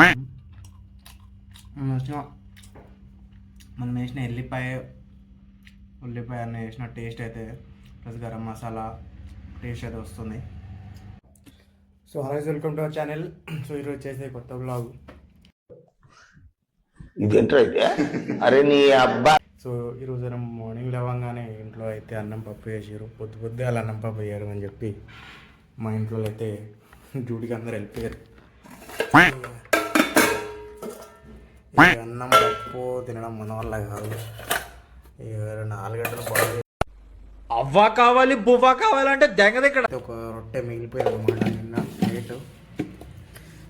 మనం వేసిన మనం వేసిన ఎల్లిపాయ ఉల్లిపాయ అన్నీ వేసిన టేస్ట్ అయితే ప్లస్ గరం మసాలా టేస్ట్ అయితే వస్తుంది. So hello welcome to our channel. So ఈరోజు చేసే కొత్త బ్లాగ్ అయితే అరే నీ అబ్బా. సో ఈరోజు మార్నింగ్ లేవగానే ఇంట్లో అయితే అన్నం పప్పు వేసారు పొద్దు పొద్దు అలా అన్నం పప్పు వేయరు అని చెప్పి మా ఇంట్లో అయితే డ్యూటీకి అందరు వెళ్ళిపోయారు. అన్నం పప్పు తినడం మన వల్ల కాదు. ఇక నాలుగు గంటలు బాగా అవ్వా కావాలి బువ్వా కావాలంటే దెంగది ఇక్కడ. ఒక రొట్టె మిగిలిపోయింది అనమాట నిన్న నైట్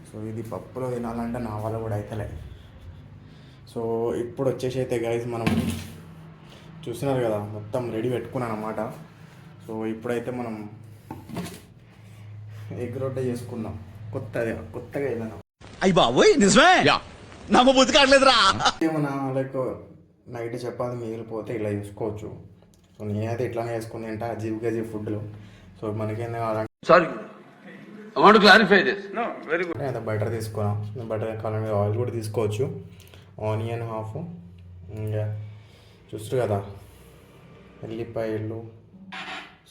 సో ఇది పప్పులో తినాలంటే నా వల్ల కూడా అవుతలే సో ఇప్పుడు వచ్చేసి అయితే గైస్ మనం చూస్తున్నారు కదా మొత్తం రెడీ పెట్టుకున్నాను అనమాట సో ఇప్పుడైతే మనం ఎగ్ రొట్టె చేసుకుందాం. కొత్తది కొత్తగా ఏదైనా. అయ్యి బాబోయ్ నిజమే? నమ్మ బుద్ధి కావట్లేదురా. ఏమన్నా లైక్ నైట్ చపాతి మిగిలిపోతే ఇలా చేసుకోవచ్చు. సో నేనైతే ఇట్లానే వేసుకుని తింటా జీవి గజీ ఫుడ్లు. సో మనకేం కావాలంటే Sorry. I want to clarify this. అయితే బటర్ తీసుకున్నాం. బటర్ కావాలంటే ఆయిల్ కూడా తీసుకోవచ్చు. Onion half. ఇంకా చూస్తారు కదా. ఎల్లిపాయలు.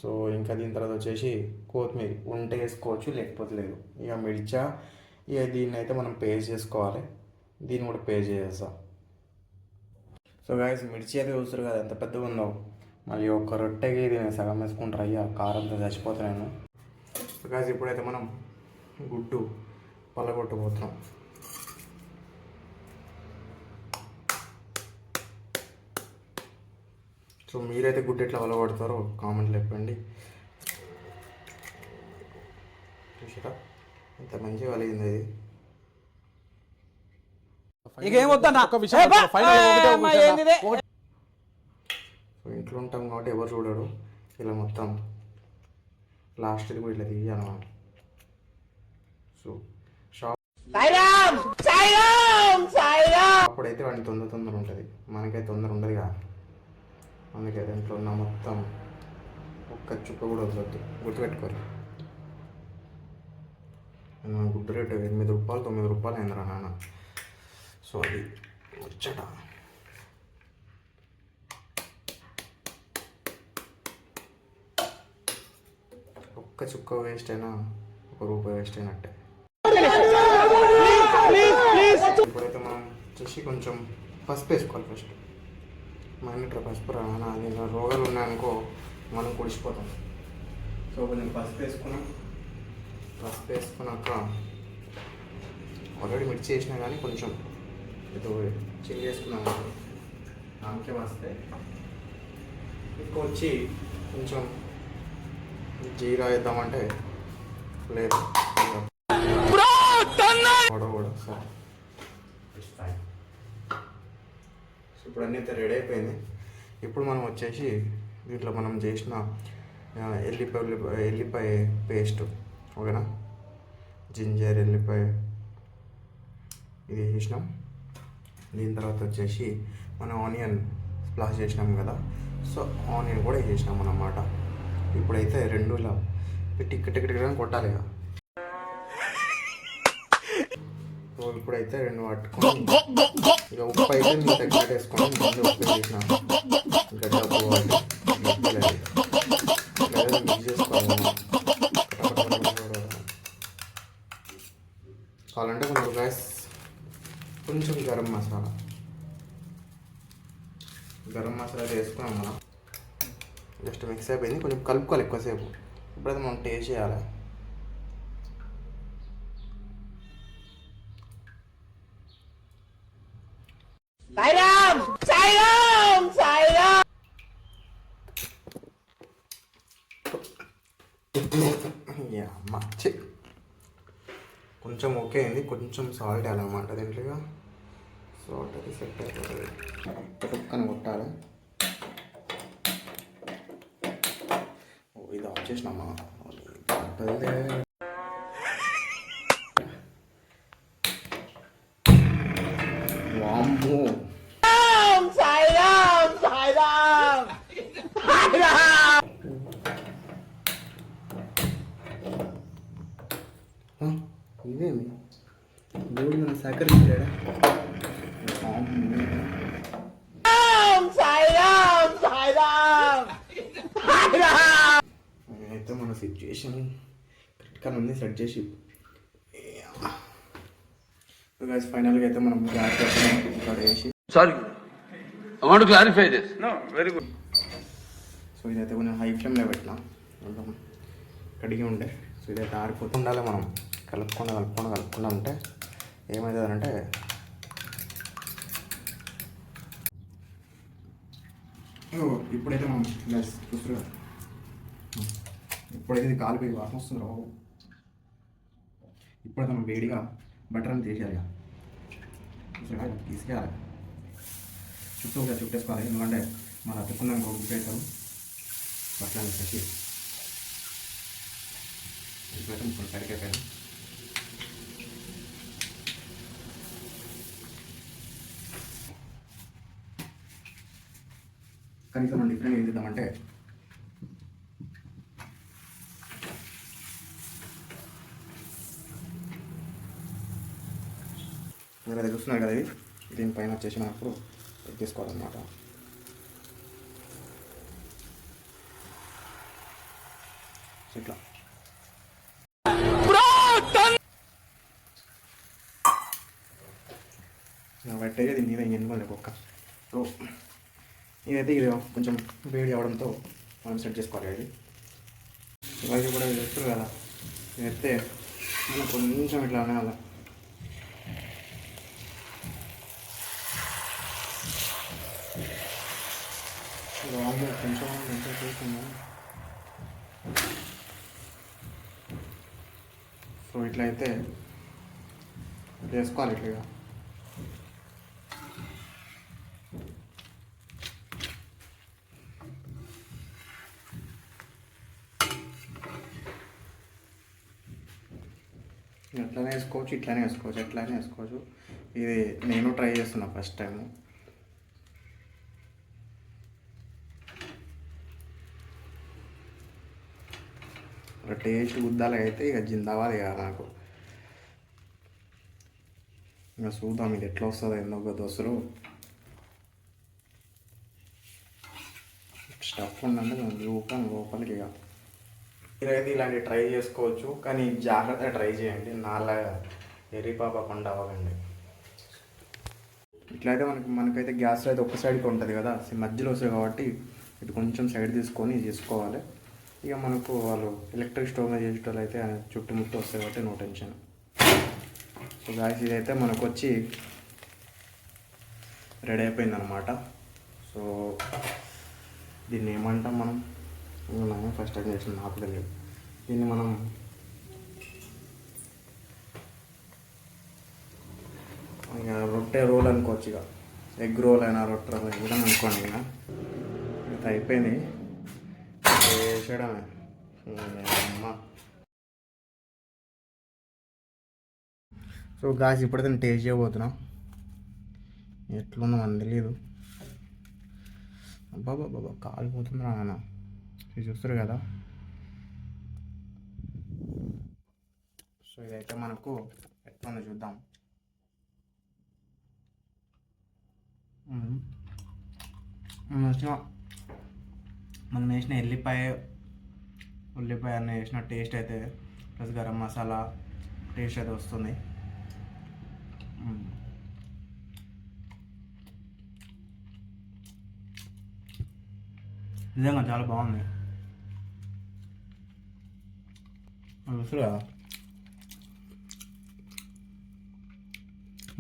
సో ఇంకా దీని తర్వాత వచ్చేసి కొత్తిమీర. ఉంటే వేసుకోవచ్చు లేకపోతే లేదు. ఇక మిర్చా ఇక దీన్ని అయితే మనం పేస్ట్ చేసుకోవాలి. దీన్ని కూడా పే చేసేస్తాం సో గాయస్ మిర్చి అయితే చూస్తారు కదా ఎంత పెద్దగా ఉందో. మళ్ళీ ఒక రొట్టెకి ఇది నేను సగం వేసుకుంటారు. అయ్యా కారంతో చచ్చిపోతున్నాను సో గాయస్ ఇప్పుడైతే మనం గుడ్డు పలగొట్టబోతున్నాం సో మీరైతే గుడ్డు ఎట్లా పలగొడతారో కామెంట్లో చెప్పండి. చూసారా? ఎంత మంచిగా కలిగింది ఇది. ఇక ఏమొద్దన్నా ఒక విషయం సో ఇంట్లో ఉంటాం కాబట్టి ఎవరు చూడరు. ఇలా మొత్తం లాస్ట్కి కూడా ఇట్లా తీయాలి సో షాప్ అప్పుడైతే వాడిని తొందర తొందర ఉంటుంది. మనకైతే తొందర ఉండదు కదా. అందుకే దాంట్లో ఉన్న మొత్తం ఒక్క చుక్క కూడా వదలొద్దు. గుర్తుపెట్టుకోరు. గుడ్డు రేటు ఎనిమిది రూపాయలు తొమ్మిది రూపాయలు అయిందిరా నాన్న. సో అది ముచ్చట. ఒక్క చుక్క వేస్ట్ అయినా ఒక రూపాయి వేస్ట్ అయినట్టే. ఇప్పుడైతే మనం చూసి కొంచెం పసుపు వేసుకోవాలి ఫస్ట్ మా ఇంట్లో పసుపు రానా దీనిలో రోగాలు ఉన్నాయనుకో మనం కుడిసిపోతాం. సో కొంచెం పసుపు వేసుకున్నాం. పసుపు వేసుకున్నాక ఆల్రెడీ మిర్చి వేసినా కానీ కొంచెం ఇది చిల్లి వేసుకున్నాం దానికే వస్తే ఎక్కువ వచ్చి కొంచెం జీరా వేద్దామంటే లేదు. కూడా సరే ఇప్పుడు అన్నీ అయితే రెడీ అయిపోయింది. ఇప్పుడు మనం వచ్చేసి దీంట్లో మనం చేసిన ఎల్లిపాయ ఉల్లిపాయ ఎల్లిపాయ పేస్ట్ ఓకేనా? జింజర్ ఎల్లిపాయ ఇది వేసినాం దీని తర్వాత వచ్చేసి మనం ఆనియన్ స్ప్లాష్ చేసినాం కదా సో ఆనియన్ కూడా వేసినాం అన్నమాట ఇప్పుడైతే రెండు ఇలా టిక్ టిక్ టిక్ కొట్టాలి ఇక సో ఇప్పుడైతే రెండు పట్టుకొని ఇక ఉప్పు అయితే మీ దగ్గర ముందు ఉప్పు వేసిన గడ్డ పోవాలి మిక్స్ చేసుకోవాలి కావాలంటే కొంచెం గ్యాస్ కొంచెం గరం మసాలా మసాలా వేసుకున్నాం మనం. జస్ట్ మిక్స్ అయిపోయింది. కొంచెం కలుపుకోవాలి ఎక్కువసేపు. ఇప్పుడైతే మనం టేస్ట్ చేయాలి. కొంచెం ఓకే అయింది. కొంచెం సాల్ట్ వేయాలన్నమాట దీంట్లో సాల్ట్ అది సెట్ అయిపోతుంది. పక్కన కొట్టాలి. Kiss my mom. Baby. 와모. 사랑, 사랑, 사랑, 사랑. 어? 이게미. 노리는 사카를 그래라. 사랑, 사랑, 사랑, 사랑. అయితే మన సిచ్యుయేషన్ కరెక్ట్గా ఉంది సెట్ చేసి. ఫైనల్గా అయితే మనం గ్యాస్ ఇక్కడ వేసి Sorry. I want to clarify this. So ఇదైతే కొంచెం హై ఫ్లేమ్లో పెట్టినా. కడిగి ఉండే. సో ఇదైతే ఆరిపోతూ ఉండాలి మనం. కలుపుకుండా కలుపుకుండా కలుపుకుండా ఉంటే ఏమవుతుందంటే ఓ, ఇప్పుడైతే మనం గ్యాస్ ఇప్పుడైతే ఇది కాలిపోయి వాసన వస్తుంది రావు. ఇప్పుడైతే మనం వేడిగా బటర్ అని తీసేయాలి ఇక. తీసేయాలి చుట్టూ ఒకసారి చుట్టేసుకోవాలి. ఎందుకంటే మన అతుక్కున్నాక ఉప్పేస్తాం బట్టలు వచ్చేసి ఇప్పుడైతే మొత్తం కడిగిపోయాను కనీసం మనం డిఫరెంట్ ఏం చేద్దామంటే మీరు అది చూస్తున్నారు కదా ఇది? దీనిపైన వచ్చేసి మనకు తీసుకోవాలన్నమాట. ఇట్లా. పెట్టేది దీని మీద ఎందుకు ఒక్క? సో ఇదైతే ఇది కొంచెం వేడి అవడంతో మనం సెట్ చేసుకోవాలి ఇది ఇవన్నీ కూడా చేస్తారు కదా? ఇదైతే మనం కొంచెం ఇట్లా అనాలి. రాంగ్ కొంచెం ఎంత చూస్తున్నాం సో ఇట్లా అయితే వేసుకోవాలి ఇట్లా ఎట్లానే వేసుకోవచ్చు ఇట్లానే వేసుకోవచ్చు ఎట్లానే వేసుకోవచ్చు ఇది నేను ట్రై చేస్తున్నా ఫస్ట్ టైము టేస్ట్ గుద్దాలు అయితే ఇక జిందాబాద్ ఇక నాకు. ఇంకా చూద్దాం ఇది ఎట్లా వస్తుందో ఎందుకు దోశలు స్టఫ్ ఉందంటే దాని లోపల లోపలికి ఇక. మీరైతే ఇలాంటి ట్రై చేసుకోవచ్చు కానీ జాగ్రత్తగా ట్రై చేయండి. నాలాగా ఎర్రిపాపకుండా అవ్వకండి. ఇట్లయితే మనకి మనకైతే గ్యాస్ అయితే ఒక సైడ్కి ఉంటుంది కదా. మధ్యలో వస్తుంది కాబట్టి ఇటు కొంచెం సైడ్ తీసుకొని చేసుకోవాలి. ఇక మనకు వాళ్ళు ఎలక్ట్రిక్ స్టవ్ మీద చేసేటోళ్ళు అయితే చుట్టుముట్టు వస్తాయి కాబట్టి నో టెన్షన్ సో గాయస్ ఇదైతే మనకు వచ్చి రెడీ అయిపోయింది అనమాట సో దీన్ని ఏమంటాం మనం? నేను ఫస్ట్ టైం చేసిన? నాకు తెలియదు. దీన్ని మనం ఇక రొట్టె రోల్ అనుకోవచ్చు ఇక. ఎగ్ రోల్ అయినా రొట్టె రోల్ కూడా అనుకోండి ఇక. అయిపోయింది. చేయడమే అమ్మ. సో గాస్ ఇప్పుడైతే నేను టేస్ట్ చేయబోతున్నా. ఎట్లుందో మనకు తెలియదు అబ్బా బాబా కాలిపోతుంది నాన్న. ఇది చూస్తారు కదా. సో ఇదైతే మనకు ఎట్లుందో చూద్దాం. మనం వేసిన మనం వేసిన ఎల్లిపాయ ఉల్లిపాయ అన్నీ వేసిన టేస్ట్ అయితే ప్లస్ గరం మసాలా టేస్ట్ అయితే వస్తుంది. నిజంగా చాలా బాగుంది. చూస్తారు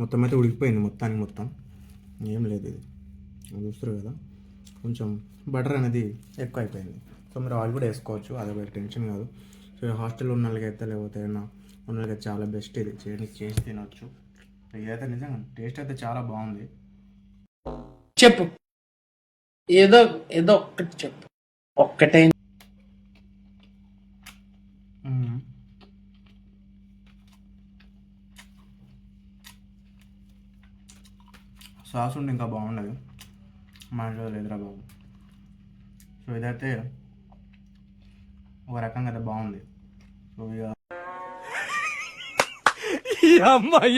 మొత్తం అయితే ఉడికిపోయింది మొత్తానికి మొత్తం. ఏం లేదు ఇది. అది చూస్తారు కదా. కొంచెం బటర్ అనేది ఎక్కువ అయిపోయింది సో మీరు ఆయిల్ కూడా వేసుకోవచ్చు అది టెన్షన్ కాదు. సో హాస్టల్లో ఉన్న వాళ్ళకైతే లేకపోతే ఉన్న చాలా బెస్ట్ ఇది చేసి చేసి తినొచ్చు. ఇదైతే నిజంగా టేస్ట్ అయితే చాలా బాగుంది. చెప్పు. ఏదో ఏదో ఒక్కటి చెప్పు. ఒక్కటే. సాస్ ఉంటే ఇంకా బాగుండదు. మా ఇంట్లో లేదురా బాబు. సో ఇదైతే ఒక రకంగా అయితే బాగుంది. సో ఇక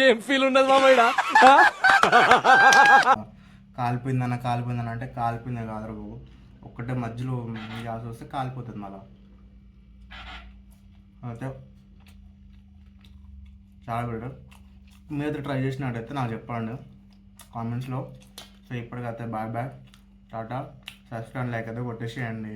ఏం ఫీల్ ఉన్నది మామయ్య కాలిపోయిందన్న కాలిపోయిందన్న అంటే కాలిపోయింది కాదురా బాబు. ఒక్కటే మధ్యలో గ్యాస్ వస్తే కాలిపోతుంది మళ్ళా. అయితే చాలా బెటర్ మీరు ట్రై చేసినట్టయితే నాకు చెప్పండి. కామెంట్స్లో సో ఇప్పటికైతే bye bye tata subscribe like అయితే కొట్టేసేయండి.